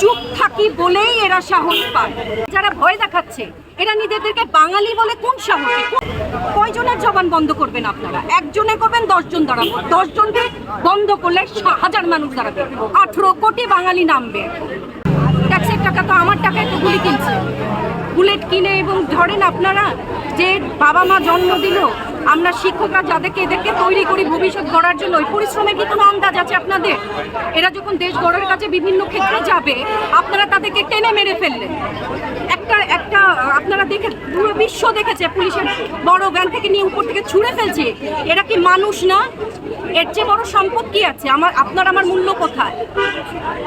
চুপ থাকি বলেই এরা সাহস পায়। যারা ভয় দেখাচ্ছে, এরা নিজেদেরকে বাঙালি বলে কোন সাহসে? কয়জনের জবান বন্ধ করবেন আপনারা? একজনে করবেন, দশজন দাঁড়াবো। দশজনকে বন্ধ করলে হাজার মানুষ দাঁড়াবে। আঠেরো কোটি বাঙালি নামবে। ট্যাক্সের টাকা তো আমার টাকায় তো গুলি কিনছে। বুলেট কিনে এবং ধরেন আপনারা যে বাবা মা জন্ম দিল আমরা শিক্ষকরা যাদেরকে এদেরকে তৈরি করি ভবিষ্যৎ গড়ার জন্য, ওই পরিশ্রমের কি কোনো আন্দাজ আছে আপনাদের? এরা যখন দেশ গড়ার কাছে বিভিন্ন ক্ষেত্রে যাবে, আপনারা তাদেরকে টেনে মেরে ফেললেন। একটা একটা, আপনারা দেখে, পুরো বিশ্ব দেখেছে, পুলিশের বড় ভ্যান থেকে নিয়ে উপর থেকে ছুঁড়ে ফেলছে। এরা কি মানুষ না? এর চেয়ে বড় সম্পদ কি আছে? আমার, আপনার আমার মূল্য কোথায়?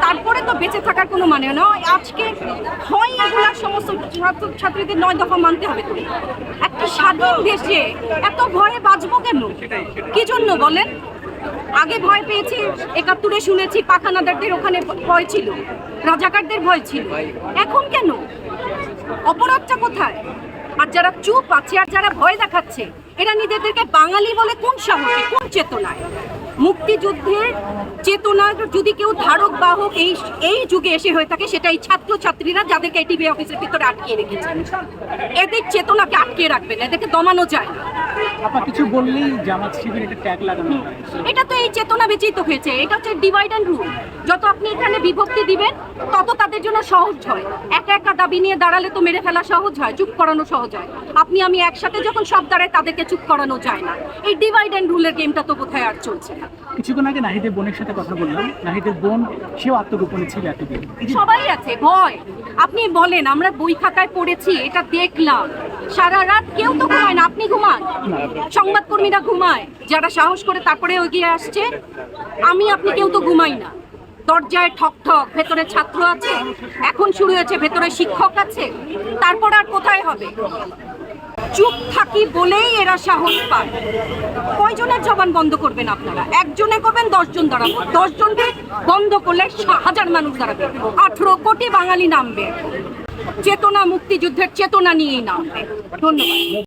তারপরে তো বেঁচে থাকার কোনো মানে নয়। আজকে হয় এগুলা, সমস্ত ছাত্র ছাত্রীদের নয় দফা মানতে হবে। একটা স্বাধীন দেশে এত ভয়ে বাঁচবো কেন? কি জন্য বলেন? আগে ভয় পেয়েছি, একাত্তরে শুনেছি, পাখানাদারদের ওখানে ভয় ছিল, রাজাকারদের ভয় ছিল। এখন কেন? অপরাধটা কোথায়? আর যারা চুপ আছে আর যারা ভয় দেখাচ্ছে, এরা নিজেদেরকে বাঙালি বলে কোন সাহসে, কোন চেতনায়? মুক্তিযুদ্ধের চেতনার যদি কেউ ধারক বাহক এই এই যুগে এসে হয়ে থাকে সেটা এই ছাত্র ছাত্রীরা যাদেরকে টিভি অফিসের ভিতরে আটকিয়ে রেখেছেন এদের চেতনাকে আটকে রাখবেন এদেরকে দমানো যায় না। কিছু বললেই জামাত শিবির একটা ট্যাগ লাগানো এটা তো এই চেতনা বেঁচেই তো হয়েছে এটা হচ্ছে ডিভাইড অ্যান্ড রুল যত আপনি এখানে বিভক্তি দিবেন তত তাদের জন্য সহজ হয়। একা একা দাবি নিয়ে দাঁড়ালে তো মেরে ফেলা সহজ হয় চুপ করানো সহজ হয়। আপনি আমি একসাথে যখন সব দাঁড়ায় তাদেরকে চুপ করানো যায় না। এই ডিভাইড অ্যান্ড রুলের গেমটা তো কোথায় আর চলছে না। কিছুক্ষণ আগে নাহিদের বোনের সাথে কথা বললাম। নাহিদের বোন সেও আত্মগোপনে ছিল এতদিন। সবাই আছে ভয়। আপনি বলেন আমরা বই খাতায় পড়েছি এটা দেখলাম। সারা রাত কেউ তো ঘুমায় না আপনি ঘুমান। সংবাদকর্মীরা ঘুমায় যারা সাহস করে তারপরে এগিয়ে আসছে আমি আপনি কেউ তো ঘুমাই না। দরজায় ঠক ঠক ভেতরে ছাত্র আছে এখন শুরু হয়েছে ভেতরে শিক্ষক আছে তারপর আর কোথায় হবে? চুপ থাকি বলেই এরা সাহস পায়। কয়জনের জবান বন্ধ করবেন আপনারা? একজনে করবেন, দশজন দাঁড়াবো। দশজনকে বন্ধ করলে হাজার মানুষ দাঁড়াবে। আঠেরো কোটি বাঙালি নামবে। চেতনা মুক্তিযুদ্ধের চেতনা নিয়েই নামবে। ধন্যবাদ।